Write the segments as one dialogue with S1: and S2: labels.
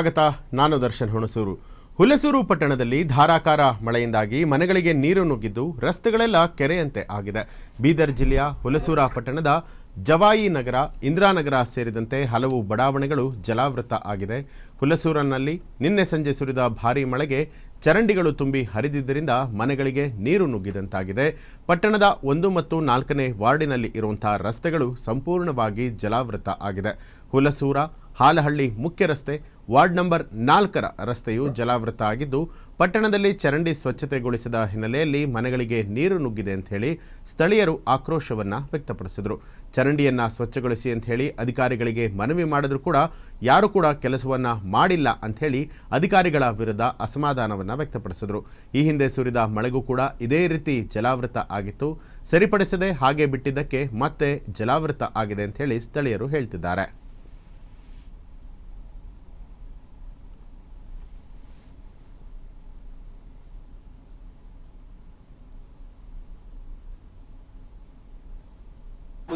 S1: ಸ್ವಾಗತ. ನಾನು ದರ್ಶನ್ ಹುಣಸೂರು. ಹುಲಸೂರು ಪಟ್ಟಣದಲ್ಲಿ ಧಾರಾಕಾರ ಮಳೆಯಿಂದಾಗಿ ಮನೆಗಳಿಗೆ ನೀರು ನುಗ್ಗಿದ್ದು ರಸ್ತೆಗಳೆಲ್ಲ ಕೆರೆಯಂತೆ ಆಗಿದೆ. ಬೀದರ್ ಜಿಲ್ಲೆಯ ಹುಲಸೂರ ಪಟ್ಟಣದ ಜವಾಯಿ ನಗರ ಇಂದಿರಾನಗರ ಸೇರಿದಂತೆ ಹಲವು ಬಡಾವಣೆಗಳು ಜಲಾವೃತ ಆಗಿದೆ. ಹುಲಸೂರಿನಲ್ಲಿ ನಿನ್ನೆ ಸಂಜೆ ಸುರಿದ ಭಾರೀ ಮಳೆಗೆ ಚರಂಡಿಗಳು ತುಂಬಿ ಹರಿದಿದ್ದರಿಂದ ಮನೆಗಳಿಗೆ ನೀರು ನುಗ್ಗಿದಂತಾಗಿದೆ. ಪಟ್ಟಣದ ಒಂದು ಮತ್ತು ನಾಲ್ಕನೇ ವಾರ್ಡಿನಲ್ಲಿ ಇರುವಂತಹ ರಸ್ತೆಗಳು ಸಂಪೂರ್ಣವಾಗಿ ಜಲಾವೃತ ಆಗಿದೆ. ಹುಲಸೂರ ಹಾಲಹಳ್ಳಿ ಮುಖ್ಯ ರಸ್ತೆ, ವಾರ್ಡ್ ನಂಬರ್ ನಾಲ್ಕರ ರಸ್ತೆಯು ಜಲಾವೃತ ಆಗಿದ್ದು, ಪಟ್ಟಣದಲ್ಲಿ ಚರಂಡಿ ಸ್ವಚ್ಛತೆಗೊಳಿಸಿದ ಹಿನ್ನೆಲೆಯಲ್ಲಿ ಮನೆಗಳಿಗೆ ನೀರು ನುಗ್ಗಿದೆ ಅಂತ ಹೇಳಿ ಸ್ಥಳೀಯರು ಆಕ್ರೋಶವನ್ನು ವ್ಯಕ್ತಪಡಿಸಿದರು. ಚರಂಡಿಯನ್ನು ಸ್ವಚ್ಛಗೊಳಿಸಿ ಅಂತ ಹೇಳಿ ಅಧಿಕಾರಿಗಳಿಗೆ ಮನವಿ ಮಾಡಿದ್ರು ಕೂಡ ಯಾರು ಕೂಡ ಕೆಲಸವನ್ನು ಮಾಡಿಲ್ಲ ಅಂತ ಹೇಳಿ ಅಧಿಕಾರಿಗಳ ವಿರುದ್ಧ ಅಸಮಾಧಾನವನ್ನು ವ್ಯಕ್ತಪಡಿಸಿದರು. ಈ ಹಿಂದೆ ಸುರಿದ ಮಳೆಗೂ ಕೂಡ ಇದೇ ರೀತಿ ಜಲಾವೃತ ಆಗಿತ್ತು. ಸರಿಪಡಿಸದೆ ಹಾಗೆ ಬಿಟ್ಟಿದ್ದಕ್ಕೆ ಮತ್ತೆ ಜಲಾವೃತ ಆಗಿದೆ ಅಂತ ಹೇಳಿ ಸ್ಥಳೀಯರು ಹೇಳ್ತಿದ್ದಾರೆ.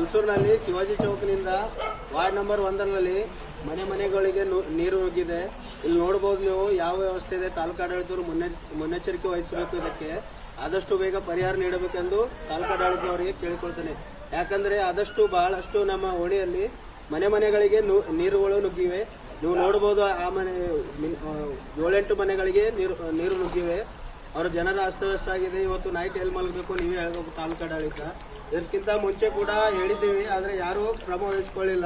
S2: ಹುಲ್ಸೂರಿನಲ್ಲಿ ಶಿವಾಜಿ ಚೌಕ್ನಿಂದ ವಾರ್ಡ್ ನಂಬರ್ ಒಂದರಲ್ಲಿ ಮನೆ ಮನೆಗಳಿಗೆ ನೀರು ನುಗ್ಗಿದೆ. ಇಲ್ಲಿ ನೋಡ್ಬೋದು ನೀವು ಯಾವ ವ್ಯವಸ್ಥೆ ಇದೆ, ತಾಲೂಕು ಆಡಳಿತವರು ಮುನ್ನೆ ಮುನ್ನೆಚ್ಚರಿಕೆ ವಹಿಸಬೇಕು ಇದಕ್ಕೆ. ಆದಷ್ಟು ಬೇಗ ಪರಿಹಾರ ನೀಡಬೇಕೆಂದು ತಾಲೂಕು ಆಡಳಿತವರಿಗೆ ಕೇಳಿಕೊಳ್ತೇನೆ. ಯಾಕಂದ್ರೆ ಆದಷ್ಟು ಬಹಳಷ್ಟು ನಮ್ಮ ಓಣಿಯಲ್ಲಿ ಮನೆ ಮನೆಗಳಿಗೆ ನೀರುಗಳು ನುಗ್ಗಿವೆ. ನೀವು ನೋಡ್ಬೋದು ಆ ಮನೆ ಏಳೆಂಟು ಮನೆಗಳಿಗೆ ನೀರು ನೀರು ನುಗ್ಗಿವೆ. ಅವ್ರ ಜನರ ಅಸ್ತವ್ಯಸ್ತ ಆಗಿದೆ. ಇವತ್ತು ನೈಟ್ ಎಲ್ಲಿ ಮಲಗಬೇಕು ನೀವೇ ಹೇಳ್ಬೇಕು ತಾಲೂಕು ಆಡಳಿತ. ಇದಕ್ಕಿಂತ ಮುಂಚೆ ಕೂಡ ಹೇಳಿದ್ದೀವಿ, ಆದರೆ ಯಾರೂ ಕ್ರಮ ವಹಿಸ್ಕೊಳ್ಳಿಲ್ಲ.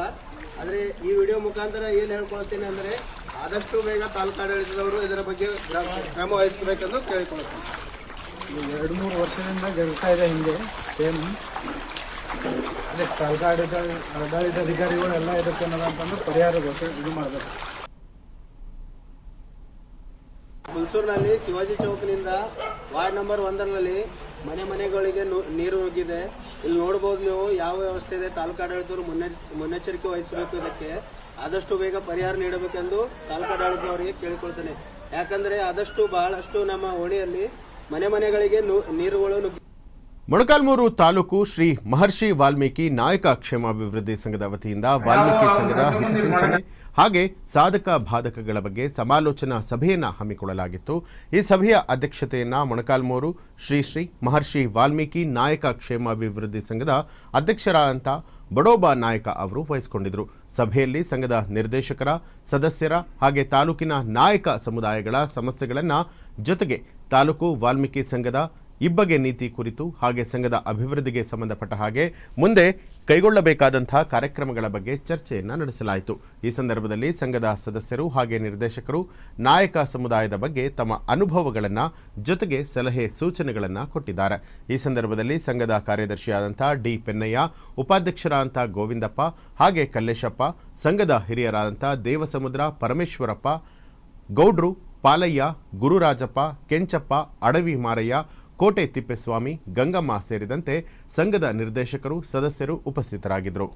S2: ಆದರೆ ಈ ವಿಡಿಯೋ ಮುಖಾಂತರ ಏನು ಹೇಳ್ಕೊಳ್ತೀನಿ ಅಂದರೆ ಆದಷ್ಟು ಬೇಗ ತಾಲೂಕು ಆಡಳಿತದವರು ಇದರ ಬಗ್ಗೆ ಕ್ರ- ಕ್ರಮ ವಹಿಸಬೇಕೆಂದು ಕೇಳಿಕೊಳ್ತೀನಿ.
S3: ಎರಡು ಮೂರು ವರ್ಷದಿಂದ ಜರುಗ್ತಾ ಇದೆ ಹಿಂದೆ ಸೇಮ್ ಅದೇ ತಾಲೂಕು ಆಡಳಿತ ಆಡಳಿತ ಅಧಿಕಾರಿಗಳು ಎಲ್ಲ ಇದಕ್ಕೆ ಅನ್ನೋದಂತಂದು ಪರಿಹಾರ ಇದು ಮಾಡಬೇಕು.
S2: ಹುಲ್ಸೂರಿನಲ್ಲಿ ಶಿವಾಜಿ ಚೌಕ್ನಿಂದ ವಾರ್ಡ್ ನಂಬರ್ ಒಂದರಲ್ಲಿ ಮನೆ ಮನೆಗಳಿಗೆ ನೀರು ನುಗ್ಗಿದೆ. ಇಲ್ಲಿ ನೋಡ್ಬೋದು ನೀವು ಯಾವ ವ್ಯವಸ್ಥೆ ಇದೆ, ತಾಲೂಕು ಆಡಳಿತವರು ಮುನ್ನೆ ಮುನ್ನೆಚ್ಚರಿಕೆ ವಹಿಸಬೇಕು ಇದಕ್ಕೆ. ಆದಷ್ಟು ಬೇಗ ಪರಿಹಾರ ನೀಡಬೇಕೆಂದು ತಾಲೂಕು ಆಡಳಿತವರಿಗೆ ಕೇಳಿಕೊಳ್ತೇನೆ. ಯಾಕಂದ್ರೆ ಆದಷ್ಟು ಬಹಳಷ್ಟು ನಮ್ಮ ಓಣಿಯಲ್ಲಿ ಮನೆ ಮನೆಗಳಿಗೆ ನೀರುಗಳು ನುಗ್ಗಿ
S1: ಮೊಳಕಾಲ್ಮೂರು ತಾಲೂಕು ಶ್ರೀ ಮಹರ್ಷಿ ವಾಲ್ಮೀಕಿ ನಾಯಕ ಕ್ಷೇಮಾಭಿವೃದ್ಧಿ ಸಂಘದ ವತಿಯಿಂದ ವಾಲ್ಮೀಕಿ ಸಂಘದ ಹಿತಸಿಂಚನೆ ಹಾಗೆ ಸಾಧಕ ಬಾಧಕಗಳ ಬಗ್ಗೆ ಸಮಾಲೋಚನಾ ಸಭೆಯನ್ನು ಹಮ್ಮಿಕೊಳ್ಳಲಾಗಿತ್ತು. ಈ ಸಭೆಯ ಅಧ್ಯಕ್ಷತೆಯನ್ನು ಮೊಣಕಾಲ್ಮೂರು ಶ್ರೀ ಶ್ರೀ ಮಹರ್ಷಿ ವಾಲ್ಮೀಕಿ ನಾಯಕ ಕ್ಷೇಮಾಭಿವೃದ್ಧಿ ಸಂಘದ ಅಧ್ಯಕ್ಷರಾದಂಥ ಬಡೋಬಾ ನಾಯಕ ಅವರು ವಹಿಸಿಕೊಂಡಿದ್ದರು ಸಭೆಯಲ್ಲಿ ಸಂಘದ ನಿರ್ದೇಶಕರ, ಸದಸ್ಯರ ಹಾಗೆ ತಾಲೂಕಿನ ನಾಯಕ ಸಮುದಾಯಗಳ ಸಮಸ್ಯೆಗಳನ್ನು ಜೊತೆಗೆ ತಾಲೂಕು ವಾಲ್ಮೀಕಿ ಸಂಘದ ಇಬ್ಬಗೆ ನೀತಿ ಕುರಿತು ಹಾಗೆ ಸಂಘದ ಅಭಿವೃದ್ಧಿಗೆ ಸಂಬಂಧಪಟ್ಟ ಹಾಗೆ ಮುಂದೆ ಕೈಗೊಳ್ಳಬೇಕಾದಂತಹ ಕಾರ್ಯಕ್ರಮಗಳ ಬಗ್ಗೆ ಚರ್ಚೆಯನ್ನು ನಡೆಸಲಾಯಿತು. ಈ ಸಂದರ್ಭದಲ್ಲಿ ಸಂಘದ ಸದಸ್ಯರು ಹಾಗೆ ನಿರ್ದೇಶಕರು, ನಾಯಕ ಸಮುದಾಯದ ಬಗ್ಗೆ ತಮ್ಮ ಅನುಭವಗಳನ್ನು ಜೊತೆಗೆ ಸಲಹೆ ಸೂಚನೆಗಳನ್ನು ಕೊಟ್ಟಿದ್ದಾರೆ. ಈ ಸಂದರ್ಭದಲ್ಲಿ ಸಂಘದ ಕಾರ್ಯದರ್ಶಿಯಾದಂಥ ಡಿ ಪೆನ್ನಯ್ಯ ಉಪಾಧ್ಯಕ್ಷರಾದಂಥ ಗೋವಿಂದಪ್ಪ, ಹಾಗೆ ಕಲ್ಲೇಶಪ್ಪ, ಸಂಘದ ಹಿರಿಯರಾದಂಥ ದೇವಸಮುದ್ರ, ಪರಮೇಶ್ವರಪ್ಪ, ಗೌಡ್ರು ಪಾಲಯ್ಯ, ಗುರುರಾಜಪ್ಪ, ಕೆಂಚಪ್ಪ, ಅಡವಿ ಮಾರಯ್ಯ ಕೋಟೆ ತಿಪ್ಪೇಸ್ವಾಮಿ ಗಂಗಮ್ಮ ಸೇರಿದಂತೆ ಸಂಘದ ನಿರ್ದೇಶಕರು ಸದಸ್ಯರು ಉಪಸ್ಥಿತರಾಗಿದ್ದರು.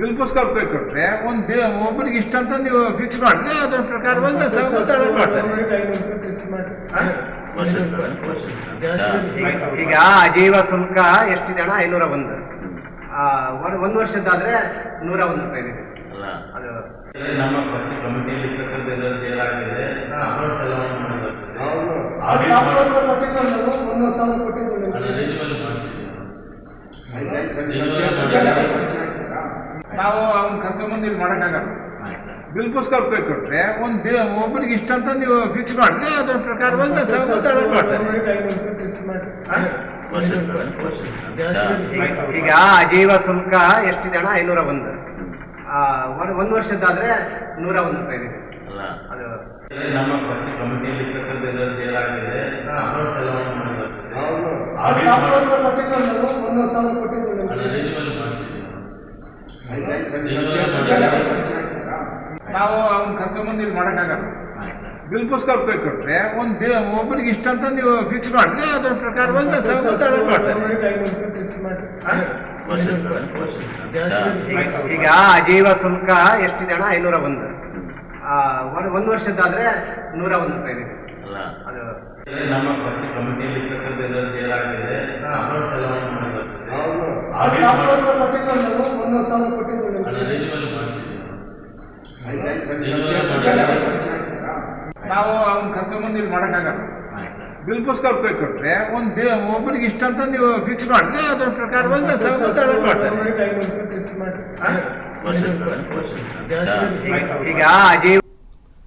S4: ಬಿಲ್ಗೋಸ್ಕರ ಕೈ ಕೊಟ್ರೆ ಒಂದು ಒಬ್ಬರಿಗೆ ಇಷ್ಟ ಅಂತ ನೀವು ಫಿಕ್ಸ್ ಮಾಡಿದ್ರೆ ಅದ್ರ ಪ್ರಕಾರವಾಗಿ ಮಾಡ್ತಾರೆ
S5: ಈಗ ಅಜೀವ ಶುಲ್ಕ ಎಷ್ಟಿದೆ ಅಣ್ಣ? ಐನೂರ ಒಂದು. ಆ, ಒಂದ್- ಒಂದು ವರ್ಷದ್ದಾದ್ರೆ ನೂರ ಒಂದು ರೂಪಾಯಿ ಇದೆ. ಅದು.
S6: ನಮ್ಮ ಫಸ್ಟ್ ಕಮಿಟಿಯಲ್ಲಿ ಇರ್ತಕ್ಕಂಥ ಸೇಲ್ ಆಗಿದೆ ಚಲಾವಣೆ
S4: ಅವ್ನ ಕರ್ಕೊಂಬಂದು ಇಲ್ಲಿ ಮಾಡೋಕ್ಕಾಗಲ್ಲ ಬಿಲ್ ಪುಸ್ತಕ ಕೊಟ್ಟರೆ ಕೊಟ್ರೆ ಒಂದು ಒಬ್ಬರಿಗೆ ಇಷ್ಟ ಅಂತ ನೀವು ಫಿಕ್ಸ್ ಮಾಡಿದ್ರೆ ಅದ್ರ ಪ್ರಕಾರ
S5: ಈಗ ಅಜೀವ ಶುಲ್ಕ ಎಷ್ಟಿದೆ ಅಣ್ಣ? ಐನೂರ ಒಂದು. ಆ, ಒಂದ್- ವರ್ಷದ್ದಾದ್ರೆ ನೂರ ಒಂದು ರೂಪಾಯಿ ಇದೆ. ಅದು
S6: ನಮ್ಮ ಫಸ್ಟ್ ಕಮಿಟಿಯಲ್ಲಿ ಇರ್ತಕ್ಕಂಥ ಸೇಲ್ ಆಗಿದೆ
S4: ಕರ್ಕೊಂಬಂದು ಇಲ್ಲಿ ಮಾಡೋಕ್ಕಾಗಲ್ಲ. ಬಿಲ್ ರೂಪಾಯಿ ಕೊಟ್ಟರೆ ಕೊಟ್ರೆ ಒಂದು ದಿನ ಒಬ್ಬರಿಗೆ ಇಷ್ಟ ಅಂತ ನೀವು ಫಿಕ್ಸ್ ಮಾಡಿರಿ. ಅದ್ರ ಪ್ರಕಾರ ಬಂದು
S5: ಈಗ ಅಜೀವ ಶುಲ್ಕ ಎಷ್ಟಿದೆ ಅಣ್ಣ? ಐನೂರ ಒಂದು. ಒಂದು- ವರ್ಷದ್ದಾದ್ರೆ ನೂರ ಒಂದು ರೂಪಾಯಿ ಇದೆ ಅದು.
S6: ನಮ್ಮ ಫಸ್ಟ್ ಕಮಿಟಿಯಲ್ಲಿ ಇರ್ತಕ್ಕಂಥ ಎಲ್ಲ ಆಗಿದೆ. ಅಮೌಂಟ್ ಅದು renewal ಮಾಡ್ಸಿದ್ದೀವಿ. Renewal ಮಾಡಿ-
S4: ನಾವು ಅವ್ನ ಮಾಡೋಕ್ಕಾಗಲ್ಲ ಬಿಲ್ ಪುಸ್ತಕ ಕೈ ಕೊಟ್ಟರೆ ಒಂದು ದಿನ ಒಬ್ಬರಿಗೆ ಇಷ್ಟ ಅಂತ ನೀವು ಫಿಕ್ಸ್ ಮಾಡಿದ್ರೆ ಅದ್ರ ಪ್ರಕಾರ ಮಾಡ್ತಾರೆ
S5: ಈಗ ಅಜಯ್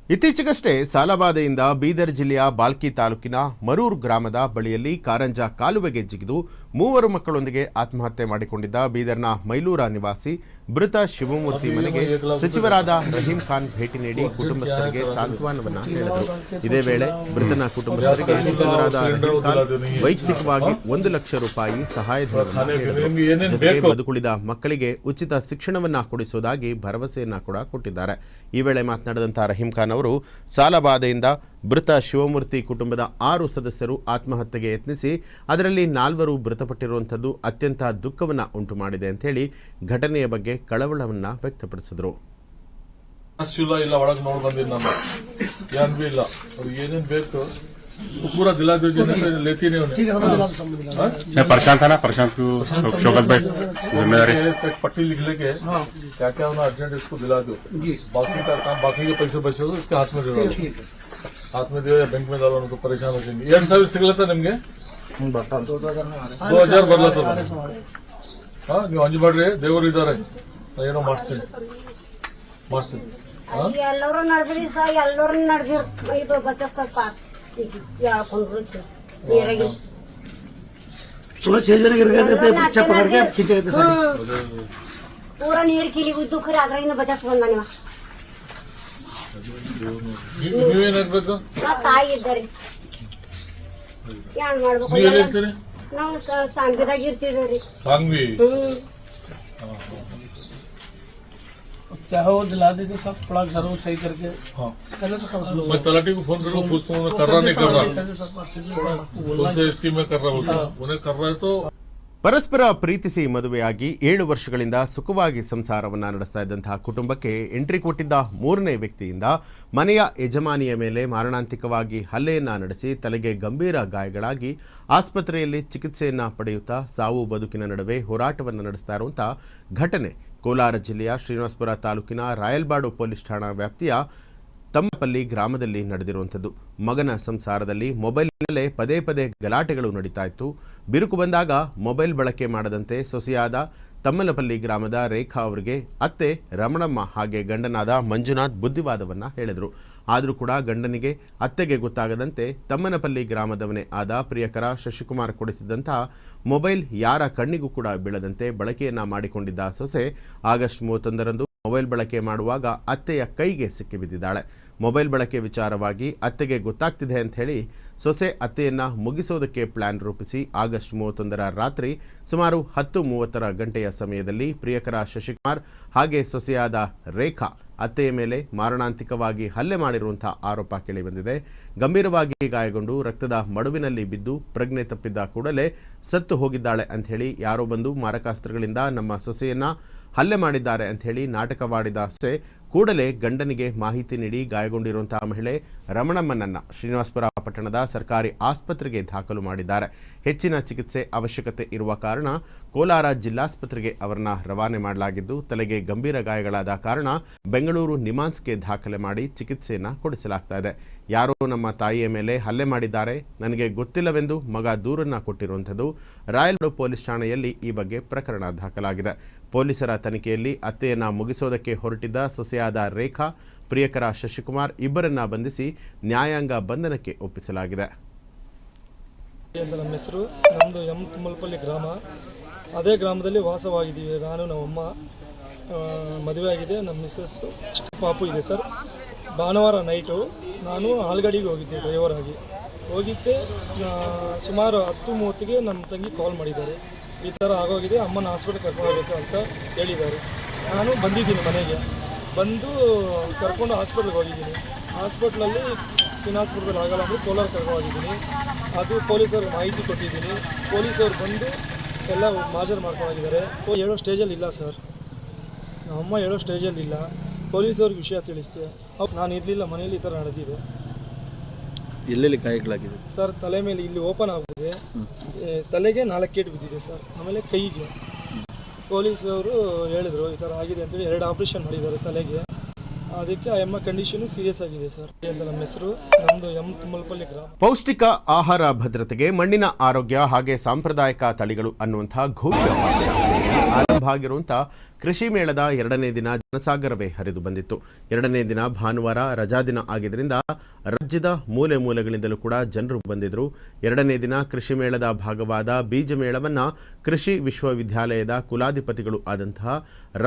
S1: ಇತ್ತೀಚೆಗಷ್ಟೇ ಸಾಲಬಾಧೆಯಿಂದ ಬೀದರ್ ಜಿಲ್ಲೆಯ ಬಾಲ್ಕಿ ತಾಲೂಕಿನ ಮರೂರ್ ಗ್ರಾಮದ ಬಳಿಯಲ್ಲಿ ಕಾರಂಜ ಕಾಲುವೆಗೆ ಜಿಗಿದು ಮೂವರು ಮಕ್ಕಳೊಂದಿಗೆ ಆತ್ಮಹತ್ಯೆ ಮಾಡಿಕೊಂಡಿದ್ದ ಬೀದರ್ನ ಮೈಲೂರ ನಿವಾಸಿ ಮೃತ ಶಿವಮೂರ್ತಿ ಮನೆಗೆ ಸಚಿವರಾದ ರಹೀಂ ಖಾನ್ ಭೇಟಿ ನೀಡಿ ಕುಟುಂಬಸ್ಥರಿಗೆ ಸಾಂತ್ವನವನ್ನ ಹೇಳಿದರು. ಇದೇ ವೇಳೆ ಮೃತನ ಕುಟುಂಬಸ್ಥರಿಗೆ ಸಚಿವರಾದ ರಹೀಂ ಖಾನ್ ವೈಯಕ್ತಿಕವಾಗಿ ಒಂದು ಲಕ್ಷ ರೂಪಾಯಿ ಸಹಾಯಧನ ಬದುಕುಳಿದ ಮಕ್ಕಳಿಗೆ ಉಚಿತ ಶಿಕ್ಷಣವನ್ನ ಕೊಡಿಸುವುದಾಗಿ ಭರವಸೆಯನ್ನ ಕೂಡ ಕೊಟ್ಟಿದ್ದಾರೆ. ಈ ವೇಳೆ ಮಾತನಾಡಿದಂತಹ ರಹೀಂ ಖಾನ್ ಅವರು ಸಾಲಬಾಧೆಯಿಂದ ಮೃತ ಶಿವಮೂರ್ತಿ ಕುಟುಂಬದ ಆರು ಸದಸ್ಯರು ಆತ್ಮಹತ್ಯೆಗೆ ಯತ್ನಿಸಿ ಅದರಲ್ಲಿ ನಾಲ್ವರು ಮೃತಪಟ್ಟಿರುವಂಥದ್ದು ಅತ್ಯಂತ ದುಃಖವನ್ನು ಉಂಟು ಮಾಡಿದೆ ಅಂತ ಹೇಳಿ ಘಟನೆಯ ಬಗ್ಗೆ ಕಳವಳವನ್ನ ವ್ಯಕ್ತಪಡಿಸಿದರು.
S7: ಏನೇನ್ ಬೇಕು ಪೂರಾ ದಿಲಾ ಯೋಜನೆ ಲೇತೀನಿ
S8: मैं परेशान था ना परेशान क्यों शौकत भाई जिम्मेदारी
S7: पट्टी लिख लेके क्या क्या होना अर्जेंट इसको दिला दो बाकी का काम बाकी के पैसे बचे तो इसके हाथ में दे दो हाथ में दियो या बैंक में डालो उनको परेशान हो जाएंगे ಎರಡು ಸಾವಿರ ಸಿಗ್ಲತ್ತ ನಿಮ್ಗೆ ದೋ ಹಜಾರ್ ಬರ್ಲತ್ತದ ಹಾ ನೀವು ಅಂಜಬೇಡ್ರಿ ದೇವರು ಇದ್ದಾರೆ ನಾ ಏನೋ ಮಾಡ್ತೀನಿ ಮಾಡ್ತೀನಿ ಹಾ
S9: ಎಲ್ಲರೂ ನಡೆದ್ರಿ ಸಹ ಎಲ್ಲರೂ ನಡೆದಿರ್ ಇದು ಬತ್ತೆ ಸ್ವಲ್ಪ ಹೇಳ್ಕೊಂಡ್ರು ಸರ್. ಪೂರ ನೀರ್ ಕಿಲಿ ಉದ್ದು ಕರೆ ಅದ್ರಾಗಿನ ಬಚಾಕ್ ಬಂದ ನೀವ.
S7: ನೀವ್- ನೀವೇನಾಗ್ಬೇಕು?
S9: ತಾಯಿ ಇದ್ದಾರೆ ಏನ್ ಮಾಡ್ಬೇಕು?
S7: ನೀವ್
S9: ಸಂಘದಾಗ ಇರ್ತಿದ್ರಿ
S7: ಸಾಂಗ್ವಿ?
S9: ಹ್ಮ್.
S3: हो दिला देते सब थोड़ा घर सही करके
S7: हाँ मैं तलाटी को फोन करके पूछता हूँ उन्हें कर रहा नहीं कर रहा कौन से स्कीम में कर रहा बोलता हूँ। उन्हें कर रहा है तो
S1: ಪರಸ್ಪರ ಪ್ರೀತಿಸಿ ಮದುವೆಯಾಗಿ ಏಳು ವರ್ಷಗಳಿಂದ ಸುಖವಾಗಿ ಸಂಸಾರವನ್ನ ನಡೆಸ್ತಾ ಇದ್ದಂತಹ ಕುಟುಂಬಕ್ಕೆ ಎಂಟ್ರಿ ಕೊಟ್ಟಿದ್ದ ಮೂರನೇ ವ್ಯಕ್ತಿಯಿಂದ ಮನೆಯ ಯಜಮಾನಿಯ ಮೇಲೆ ಮಾರಣಾಂತಿಕವಾಗಿ ಹಲ್ಲೆಯನ್ನ ನಡೆಸಿ ತಲೆಗೆ ಗಂಭೀರ ಗಾಯಗಳಾಗಿ ಆಸ್ಪತ್ರೆಯಲ್ಲಿ ಚಿಕಿತ್ಸೆಯನ್ನ ಪಡೆಯುತ್ತಾ ಸಾವು ಬದುಕಿನ ನಡುವೆ ಹೋರಾಟವನ್ನು ನಡೆಸ್ತಾ ಇರುವಂಥ ಘಟನೆ ಕೋಲಾರ ಜಿಲ್ಲೆಯ ಶ್ರೀನಿವಾಸಪುರ ತಾಲೂಕಿನ ರಾಯಲ್ಬಾಡು ಪೊಲೀಸ್ ಠಾಣಾ ವ್ಯಾಪ್ತಿಯ ತಮ್ಮಪಲ್ಲಿ ಗ್ರಾಮದಲ್ಲಿ ನಡೆದಿರುವಂಥದ್ದು. ಮಗನ ಸಂಸಾರದಲ್ಲಿ ಮೊಬೈಲ್ನಲ್ಲೇ ಪದೇ ಪದೇ ಗಲಾಟೆಗಳು ನಡೀತಾ ಇತ್ತು. ಬಿರುಕು ಬಂದಾಗ ಮೊಬೈಲ್ ಬಳಕೆ ಮಾಡದಂತೆ ಸೊಸೆಯಾದ ತಮ್ಮಲಪಲ್ಲಿ ಗ್ರಾಮದ ರೇಖಾ ಅವರಿಗೆ ಅತ್ತೆ ರಮಣಮ್ಮ ಹಾಗೆ ಗಂಡನಾದ ಮಂಜುನಾಥ್ ಬುದ್ಧಿವಾದವನ್ನು ಹೇಳಿದರು. ಆದರೂ ಕೂಡ ಗಂಡನಿಗೆ ಅತ್ತೆಗೆ ಗೊತ್ತಾಗದಂತೆ ತಮ್ಮನಪಲ್ಲಿ ಗ್ರಾಮದವನೇ ಆದ ಪ್ರಿಯಕರ ಶಶಿಕುಮಾರ್ ಕೊಡಿಸಿದಂತಹ ಮೊಬೈಲ್ ಯಾರ ಕಣ್ಣಿಗೂ ಕೂಡ ಬೀಳದಂತೆ ಬಳಕೆಯನ್ನ ಮಾಡಿಕೊಂಡಿದ್ದ ಸೊಸೆ ಆಗಸ್ಟ್ ಮೂವತ್ತೊಂದರಂದು ಮೊಬೈಲ್ ಬಳಕೆ ಮಾಡುವಾಗ ಅತ್ತೆಯ ಕೈಗೆ ಸಿಕ್ಕಿಬಿದ್ದಿದ್ದಾಳೆ. ಮೊಬೈಲ್ ಬಳಕೆ ವಿಚಾರವಾಗಿ ಅತ್ತೆಗೆ ಗೊತ್ತಾಗ್ತಿದೆ ಅಂತ ಹೇಳಿ ಸೊಸೆ ಅತ್ತೆಯನ್ನ ಮುಗಿಸೋದಕ್ಕೆ ಪ್ಲಾನ್ ರೂಪಿಸಿ ಆಗಸ್ಟ್ ಮೂವತ್ತೊಂದರ ರಾತ್ರಿ ಸುಮಾರು ಹತ್ತು ಮೂವತ್ತರ ಗಂಟೆಯ ಸಮಯದಲ್ಲಿ ಪ್ರಿಯಕರ ಶಶಿಕುಮಾರ್ ಹಾಗೆ ಸೊಸೆಯಾದ ರೇಖಾ ಅತ್ತೆಯ ಮೇಲೆ ಮಾರಣಾಂತಿಕವಾಗಿ ಹಲ್ಲೆ ಮಾಡಿರುವಂತಹ ಆರೋಪ ಕೇಳಿಬಂದಿದೆ. ಗಂಭೀರವಾಗಿ ಗಾಯಗೊಂಡು ರಕ್ತದ ಮಡುವಿನಲ್ಲಿ ಬಿದ್ದು ಪ್ರಜ್ಞೆ ತಪ್ಪಿದ್ದ ಕೂಡಲೇ ಸತ್ತು ಹೋಗಿದ್ದಾಳೆ ಅಂತ ಹೇಳಿ ಯಾರೋ ಬಂದು ಮಾರಕಾಸ್ತ್ರಗಳಿಂದ ನಮ್ಮ ಸೊಸೆಯನ್ನ ಹಲ್ಲೆ ಮಾಡಿದ್ದಾರೆ ಅಂತ ಹೇಳಿ ನಾಟಕವಾಡಿದ ಸೊಸೆ ಕೂಡಲೇ ಗಂಡನಿಗೆ ಮಾಹಿತಿ ನೀಡಿ ಗಾಯಗೊಂಡಿರುವಂತಹ ಮಹಿಳೆ ರಮಣಮ್ಮನನ್ನ ಶ್ರೀನಿವಾಸಪುರ ಪಟ್ಟಣದ ಸರ್ಕಾರಿ ಆಸ್ಪತ್ರೆಗೆ ದಾಖಲು ಮಾಡಿದ್ದಾರೆ. ಹೆಚ್ಚಿನ ಚಿಕಿತ್ಸೆ ಅವಶ್ಯಕತೆ ಇರುವ ಕಾರಣ ಕೋಲಾರ ಜಿಲ್ಲಾಸ್ಪತ್ರೆಗೆ ಅವರನ್ನ ರವಾನೆ ಮಾಡಲಾಗಿದ್ದು, ತಲೆಗೆ ಗಂಭೀರ ಗಾಯಗಳಾದ ಕಾರಣ ಬೆಂಗಳೂರು ನಿಮಾನ್ಸ್ಗೆ ದಾಖಲೆ ಮಾಡಿ ಚಿಕಿತ್ಸೆಯನ್ನ ಕೊಡಿಸಲಾಗ್ತಾ ಇದೆ. ಯಾರೋ ನಮ್ಮ ತಾಯಿಯ ಮೇಲೆ ಹಲ್ಲೆ ಮಾಡಿದ್ದಾರೆ. ನನಗೆ ಗೊತ್ತಿಲ್ಲವೆಂದು ಮಗ ದೂರನ್ನ ಕೊಟ್ಟಿರುವಂಥದ್ದು. ರಾಯಲ್ಡು ಪೊಲೀಸ್ ಠಾಣೆಯಲ್ಲಿ ಈ ಬಗ್ಗೆ ಪ್ರಕರಣ ದಾಖಲಾಗಿದೆ. ಪೊಲೀಸರ ತನಿಖೆಯಲ್ಲಿ ಅತ್ತೆಯನ್ನ ಮುಗಿಸೋದಕ್ಕೆ ಹೊರಟಿದ್ದ ಸೊಸೆಯಾದ ರೇಖಾ, ಪ್ರಿಯಕರ ಶಶಿಕುಮಾರ್ ಇಬ್ಬರನ್ನ ಬಂಧಿಸಿ ನ್ಯಾಯಾಂಗ ಬಂಧನಕ್ಕೆ ಒಪ್ಪಿಸಲಾಗಿದೆ.
S10: ನಮ್ಮ ಹೆಸರು. ನಮ್ಮದು ಎಂ ಗ್ರಾಮ. ಅದೇ ಗ್ರಾಮದಲ್ಲಿ ವಾಸವಾಗಿದ್ದೀವಿ. ನಾನು, ನಮ್ಮಮ್ಮ ಮದುವೆ ಆಗಿದೆ. ನಮ್ಮ ಮಿಸ್ಸಸ್ಸು ಚಿಕ್ಕ ಪಾಪು ಇದೆ ಸರ್. ಭಾನುವಾರ ನೈಟು ನಾನು ಹಾಲ್ಗಡಿಗೆ ಹೋಗಿದ್ದೆ ಡ್ರೈವರ್ ಆಗಿ. ಹೋಗಿದ್ದೆ ಸುಮಾರು ಹತ್ತು ಮೂವತ್ತಿಗೆ ನಮ್ಮ ತಂಗಿ ಕಾಲ್ ಮಾಡಿದ್ದಾರೆ. ಈ ಥರ ಆಗೋಗಿದೆ, ಅಮ್ಮನ ಹಾಸ್ಪಿಟ್ಲ್ ಕರ್ಕೊಂಡು ಹೋಗ್ಬೇಕು ಅಂತ ಹೇಳಿದ್ದಾರೆ. ನಾನು ಬಂದಿದ್ದೀನಿ ಮನೆಗೆ. ಬಂದು ಕರ್ಕೊಂಡು ಹಾಸ್ಪಿಟ್ಲಿಗೆ ಹೋಗಿದ್ದೀನಿ. ಹಾಸ್ಪಿಟ್ಲಲ್ಲಿ ಶ್ರೀನಿವಾಸಪುರದಲ್ಲಿ ಆಗಲ್ಲ ಅಂದರೆ ಕೋಲಾರ ಕರ್ಕೊಂಡು ಹೋಗಿದ್ದೀನಿ. ಅದು ಪೊಲೀಸರು ಮಾಹಿತಿ ಕೊಟ್ಟಿದ್ದೀನಿ. ಪೊಲೀಸರು ಬಂದು ಎಲ್ಲ ಮಾಜರ್ ಮಾಡ್ಕೊಂಡು ಹೋಗಿದ್ದಾರೆ ಓ ಹೇಳೋ ಸ್ಟೇಜಲ್ಲಿ ಇಲ್ಲ ಸರ್ ನಮ್ಮ ಅಮ್ಮ ಹೇಳೋ ಸ್ಟೇಜಲ್ಲಿ ಇಲ್ಲ. ಪೊಲೀಸವ್ರಿಗೆ ವಿಷಯ ತಿಳಿಸಿದೆ. ನಾನು ಇರಲಿಲ್ಲ ಮನೆಯಲ್ಲಿ ಈ ಥರ ನಡೆದಿದೆ.
S3: ಎಲ್ಲೆಲ್ಲಿ ಗಾಯಗಳಾಗಿದೆ
S10: ಸರ್ ತಲೆ ಮೇಲೆ ಇಲ್ಲಿ ಓಪನ್ ಆಗಿದೆ. ಏ, ತಲೆಗೆ ನಾಲ್ಕು ಏಟು ಬಿದ್ದಿದೆ ಸರ್ ಆಮೇಲೆ ಕೈಗೆ. ಪೊಲೀಸವರು ಹೇಳಿದರು ಈ ಥರ ಆಗಿದೆ ಅಂತೇಳಿ ಎರಡು ಆಪ್ರೇಷನ್ ಮಾಡಿದ್ದಾರೆ ತಲೆಗೆ. ಅದಕ್ಕೆ ಆ ಎಮ್ಮ ಕಂಡೀಷನು ಸೀರಿಯಸ್ ಆಗಿದೆ ಸರ್. ಅಂತ ನಮ್ಮ ಹೆಸರು ನಮ್ಮದು ಎಂ ತುಮ್ಮಲ್ಪಲ್ಲಿ ಗ್ರಾಮ.
S1: ಪೌಷ್ಟಿಕ ಆಹಾರ ಭದ್ರತೆಗೆ ಮಣ್ಣಿನ ಆರೋಗ್ಯ ಹಾಗೆ ಸಾಂಪ್ರದಾಯಿಕ ತಳಿಗಳು ಅನ್ನುವಂಥ ಘೋಷವಾಕ್ಯ ಆರಂಭ ಆಗಿರುವಂಥ ಕೃಷಿ ಮೇಳದ ಎರಡನೇ ದಿನ ಜನಸಾಗರವೇ ಹರಿದು ಬಂದಿತ್ತು. ಎರಡನೇ ದಿನ ಭಾನುವಾರ ರಜಾದಿನ ಆಗಿದ್ದರಿಂದ ರಾಜ್ಯದ ಮೂಲೆ ಮೂಲೆಗಳಿಂದಲೂ ಕೂಡ ಜನರು ಬಂದಿದ್ದರು ಎರಡನೇ ದಿನ ಕೃಷಿ ಮೇಳದ ಭಾಗವಾದ ಬೀಜ ಮೇಳವನ್ನ ಕೃಷಿ ವಿಶ್ವವಿದ್ಯಾಲಯದ ಕುಲಾಧಿಪತಿಗಳು ಆದಂತಹ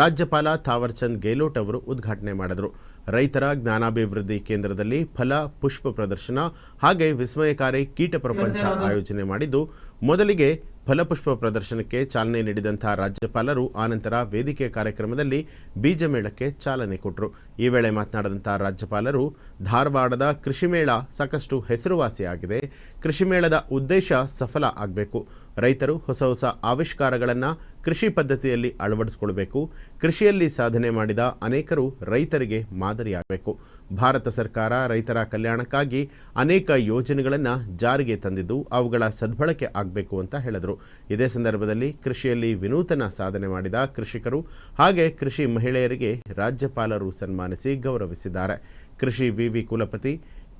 S1: ರಾಜ್ಯಪಾಲ ಥಾವರ್ಚಂದ್ ಗೆಹ್ಲೋಟ್ ಅವರು ಉದ್ಘಾಟನೆ ಮಾಡಿದರು. ರೈತರ ಜ್ಞಾನಾಭಿವೃದ್ಧಿ ಕೇಂದ್ರದಲ್ಲಿ ಫಲ ಪುಷ್ಪ ಪ್ರದರ್ಶನ ಹಾಗೆ ವಿಸ್ಮಯಕಾರಿ ಕೀಟ ಪ್ರಪಂಚ ಆಯೋಜನೆ ಮಾಡಿದ್ದು. ಮೊದಲಿಗೆ ಫಲಪುಷ್ಪ ಪ್ರದರ್ಶನಕ್ಕೆ ಚಾಲನೆ ನೀಡಿದಂತಹ ರಾಜ್ಯಪಾಲರು ಆನಂತರ ವೇದಿಕೆ ಕಾರ್ಯಕ್ರಮದಲ್ಲಿ ಬೀಜ ಮೇಳಕ್ಕೆ ಚಾಲನೆ ಕೊಟ್ಟರು ಈ ವೇಳೆ ಮಾತನಾಡಿದಂಥ ರಾಜ್ಯಪಾಲರು, ಧಾರವಾಡದ ಕೃಷಿ ಮೇಳ ಸಾಕಷ್ಟು ಹೆಸರುವಾಸಿಯಾಗಿದೆ. ಕೃಷಿ ಮೇಳದ ಉದ್ದೇಶ ಸಫಲ ಆಗಬೇಕು. ರೈತರು ಹೊಸ ಹೊಸ ಆವಿಷ್ಕಾರಗಳನ್ನು ಕೃಷಿ ಪದ್ಧತಿಯಲ್ಲಿ ಅಳವಡಿಸಿಕೊಳ್ಬೇಕು ಕೃಷಿಯಲ್ಲಿ ಸಾಧನೆ ಮಾಡಿದ ಅನೇಕರು ರೈತರಿಗೆ ಮಾದರಿಯಾಗಬೇಕು. ಭಾರತ ಸರ್ಕಾರ ರೈತರ ಕಲ್ಯಾಣಕ್ಕಾಗಿ ಅನೇಕ ಯೋಜನೆಗಳನ್ನು ಜಾರಿಗೆ ತಂದಿದ್ದು ಅವುಗಳ ಸದ್ಬಳಕೆ ಆಗಬೇಕು ಅಂತ ಹೇಳಿದರು. ಇದೇ ಸಂದರ್ಭದಲ್ಲಿ ಕೃಷಿಯಲ್ಲಿ ವಿನೂತನ ಸಾಧನೆ ಮಾಡಿದ ಕೃಷಿಕರು ಹಾಗೆ ಕೃಷಿ ಮಹಿಳೆಯರಿಗೆ ರಾಜ್ಯಪಾಲರು ಸನ್ಮಾನಿಸಿ ಗೌರವಿಸಿದ್ದಾರೆ. ಕೃಷಿ ವಿವಿ ಕುಲಪತಿ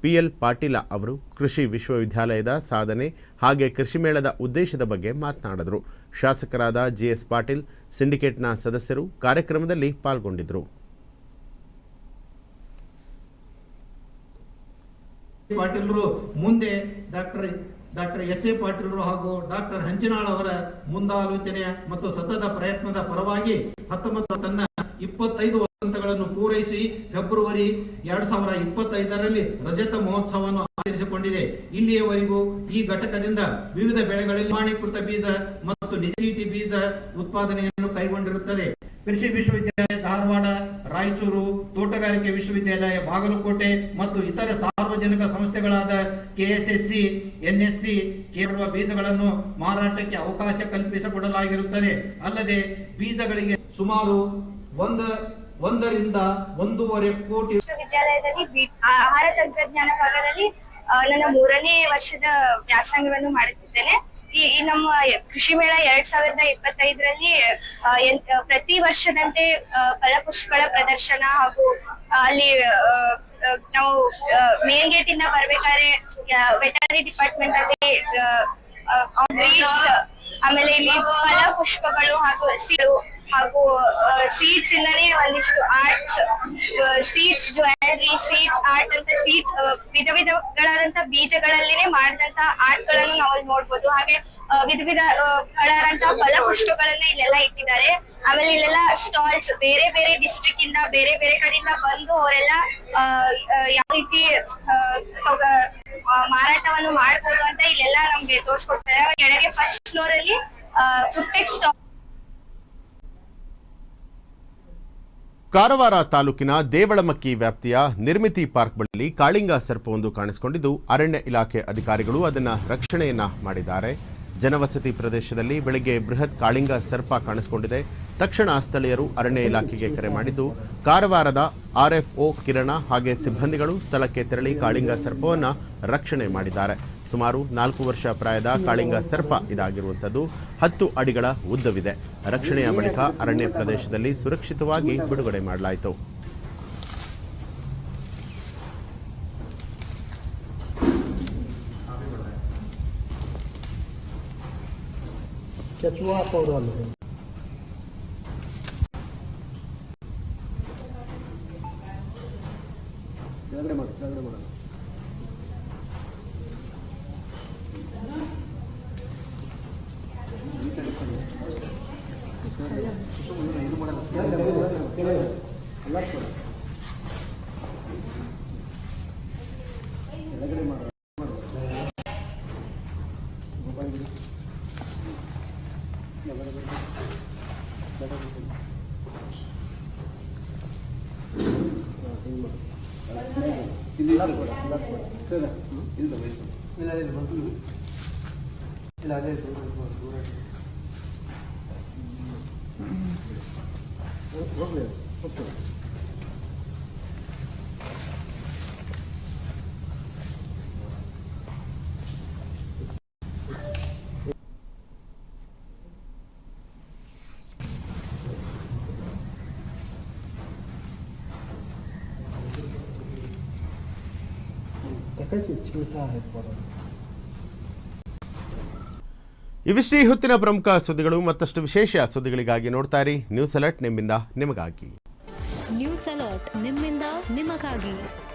S1: ಪಿಎಲ್ ಪಾಟೀಲ ಅವರು ಕೃಷಿ ವಿಶ್ವವಿದ್ಯಾಲಯದ ಸಾಧನೆ ಹಾಗೆ ಕೃಷಿ ಮೇಳದ ಉದ್ದೇಶದ ಬಗ್ಗೆ ಮಾತನಾಡಿದರು. ಶಾಸಕರಾದ ಜಿಎಸ್ ಪಾಟೀಲ್, ಸಿಂಡಿಕೇಟ್ನ ಸದಸ್ಯರು ಕಾರ್ಯಕ್ರಮದಲ್ಲಿ ಪಾಲ್ಗೊಂಡಿದ್ದರು.
S11: ಪಾಟೀಲ್ರು ಮುಂದೆ ಡಾಕ್ಟರ್ ಡಾಕ್ಟರ್ ಎಸ್ ಎ ಪಾಟೀಲ್ರು ಹಾಗೂ ಡಾಕ್ಟರ್ ಹಂಚಿನಾಳ್ ಅವರ ಮುಂದಾಲೋಚನೆ ಮತ್ತು ಸತತ ಪ್ರಯತ್ನದ ಪರವಾಗಿ ಹತ್ತೊಂಬತ್ತು ತನ್ನ ಇಪ್ಪತ್ತೈದು ವಸಂತಗಳನ್ನು ಪೂರೈಸಿ ಫೆಬ್ರವರಿ ಎರಡ್ ಸಾವಿರ ಇಪ್ಪತ್ತೈದರಲ್ಲಿ ರಜತ ಮಹೋತ್ಸವವನ್ನು ಆಚರಿಸಿಕೊಂಡಿದೆ. ಇಲ್ಲಿಯವರೆಗೂ ಈ ಘಟಕದಿಂದ ವಿವಿಧ ಬೆಳೆಗಳಲ್ಲಿ ಪ್ರಮಾಣೀಕೃತ ಬೀಜ ಮತ್ತು ನಿಜೀಟಿ ಬೀಜ ಉತ್ಪಾದನೆಯನ್ನು ಕೈಗೊಂಡಿರುತ್ತದೆ. ಕೃಷಿ ವಿಶ್ವವಿದ್ಯಾಲಯ ಧಾರವಾಡ, ರಾಯಚೂರು, ತೋಟಗಾರಿಕೆ ವಿಶ್ವವಿದ್ಯಾಲಯ ಬಾಗಲಕೋಟೆ ಮತ್ತು ಇತರ ಸಾರ್ವಜನಿಕ ಸಂಸ್ಥೆಗಳಾದ ಕೆಎಸ್ಎಸ್ಸಿ, ಎನ್ಎಸ್ಸಿ ಕೇಳುವ ಬೀಜಗಳನ್ನು ಮಾರಾಟಕ್ಕೆ ಅವಕಾಶ ಕಲ್ಪಿಸಿಕೊಡಲಾಗಿರುತ್ತದೆ. ಅಲ್ಲದೆ ಬೀಜಗಳಿಗೆ ಸುಮಾರು ಒಂದ, ಒಂದರಿಂದ ಒಂದೂವರೆ ಕೋಟಿ
S12: ವಿಶ್ವವಿದ್ಯಾಲಯದಲ್ಲಿ ಆಹಾರ ತಂತ್ರಜ್ಞಾನ ಭಾಗದಲ್ಲಿ ನನ್ನ ಮೂರನೇ ವರ್ಷದ ವ್ಯಾಸಂಗವನ್ನು ಮಾಡುತ್ತಿದ್ದೇನೆ. ಈ ನಮ್ಮ ಕೃಷಿ ಮೇಳ ಎರಡ್ ಸಾವಿರದ ಇಪ್ಪತ್ತೈದರಲ್ಲಿ ಪ್ರತಿ ವರ್ಷದಂತೆ ಫಲಪುಷ್ಪಗಳ ಪ್ರದರ್ಶನ ಹಾಗೂ ಅಲ್ಲಿ ನಾವು ಮೇನ್ ಗೇಟ್ ಇಂದ ಬರ್ಬೇಕಾದ್ರೆ ವೆಟರಿ ಡಿಪಾರ್ಟ್ಮೆಂಟ್ ಅಲ್ಲಿ ಆಮೇಲೆ ಇಲ್ಲಿ ಫಲ ಪುಷ್ಪಗಳು ಹಾಗೂ ಹಸಿರು ಹಾಗೂ ಸೀಡ್ಸ್ ಇಂದಾನೇ ಒಂದಿಷ್ಟು arts seeds jewellery seeds art ಅಂತ ಸೀಡ್ಸ್ ವಿಧ ವಿಧಗಳಾದಂತಹ ಬೀಜಗಳಲ್ಲಿನೇ ಮಾಡಿದಂತ ಆರ್ಟ್ಗಳನ್ನು ನಾವು ಅಲ್ಲಿ ನೋಡ್ಬೋದು. ಹಾಗೆ ವಿಧ ವಿಧಗಳಾದಂತಹ ಫಲಪುಷ್ಟಗಳನ್ನ ಇಲ್ಲೆಲ್ಲ ಇಟ್ಟಿದ್ದಾರೆ. ಆಮೇಲೆ ಇಲ್ಲೆಲ್ಲ ಸ್ಟಾಲ್ಸ್ ಬೇರೆ ಬೇರೆ ಡಿಸ್ಟ್ರಿಕ್ಟ್ ಇಂದ ಬೇರೆ ಬೇರೆ ಕಡೆಯಿಂದ ಬಂದು ಅವರೆಲ್ಲ ಯಾವ ರೀತಿ ಮಾರಾಟವನ್ನು ಮಾಡ್ಬೋದು ಅಂತ ಇಲ್ಲೆಲ್ಲ ನಮ್ಗೆ ತೋರಿಸ್ಕೊಡ್ತಾರೆ. ಕೆಳಗೆ ಫಸ್ಟ್ ಫ್ಲೋರ್ ಅಲ್ಲಿ ಫುಡ್ ಟೆಕ್ ಸ್ಟಾಲ್
S1: ಕಾರವಾರ ತಾಲೂಕಿನ ದೇವಳಮಕ್ಕಿ ವ್ಯಾಪ್ತಿಯ ನಿರ್ಮಿತಿ ಪಾರ್ಕ್ ಬಳಿ ಕಾಳಿಂಗ ಸರ್ಪವೊಂದು ಕಾಣಿಸಿಕೊಂಡಿದ್ದು, ಅರಣ್ಯ ಇಲಾಖೆ ಅಧಿಕಾರಿಗಳು ಅದನ್ನು ರಕ್ಷಣೆಯನ್ನ ಮಾಡಿದ್ದಾರೆ. ಜನವಸತಿ ಪ್ರದೇಶದಲ್ಲಿ ಬೆಳಗ್ಗೆ ಬೃಹತ್ ಕಾಳಿಂಗ ಸರ್ಪ ಕಾಣಿಸಿಕೊಂಡಿದೆ. ತಕ್ಷಣ ಸ್ಥಳೀಯರು ಅರಣ್ಯ ಇಲಾಖೆಗೆ ಕರೆ ಮಾಡಿದ್ದು, ಕಾರವಾರದ ಆರ್ಎಫ್ಒ ಕಿರಣ ಹಾಗೆ ಸಿಬ್ಬಂದಿಗಳು ಸ್ಥಳಕ್ಕೆ ತೆರಳಿ ಕಾಳಿಂಗ ಸರ್ಪವನ್ನು ರಕ್ಷಣೆ ಮಾಡಿದ್ದಾರೆ. ಸುಮಾರು ನಾಲ್ಕು ವರ್ಷ ಪ್ರಾಯದ ಕಾಳಿಂಗ ಸರ್ಪ ಇದಾಗಿರುವಂಥದ್ದು. ಹತ್ತು ಅಡಿಗಳ ಉದ್ದವಿದೆ. ರಕ್ಷಣೆಯ ಬಳಿಕ ಅರಣ್ಯ ಪ್ರದೇಶದಲ್ಲಿ ಸುರಕ್ಷಿತವಾಗಿ ಬಿಡುಗಡೆ ಮಾಡಲಾಯಿತು.
S3: ಕೆಳಗಡೆ ಮಾಡಿ ಕೆಳಗಡೆ ಮಾಡೋಣ ಇಲ್ಲಿ ಇಲ್ಲ
S1: ಇಲ್ಲ ಇಲ್ಲ ಬರ್ತೀನಿ ಇವಿಷ್ಟೇ ಹೊತ್ತಿನ ಪ್ರಮುಖ ಸುದ್ದಿಗಳು ಮತ್ತಷ್ಟು ವಿಶೇಷ ಸುದ್ದಿಗಳಿಗಾಗಿ ನೋಡ್ತಾ ಇರಿ ನ್ಯೂಸ್ ಅಲರ್ಟ್ ನಿಮ್ಮಿಂದ, ನಿಮಗಾಗಿ.
S13: ನ್ಯೂಸ್ ಅಲರ್ಟ್ ನಿಮ್ಮಿಂದ, ನಿಮಗಾಗಿ.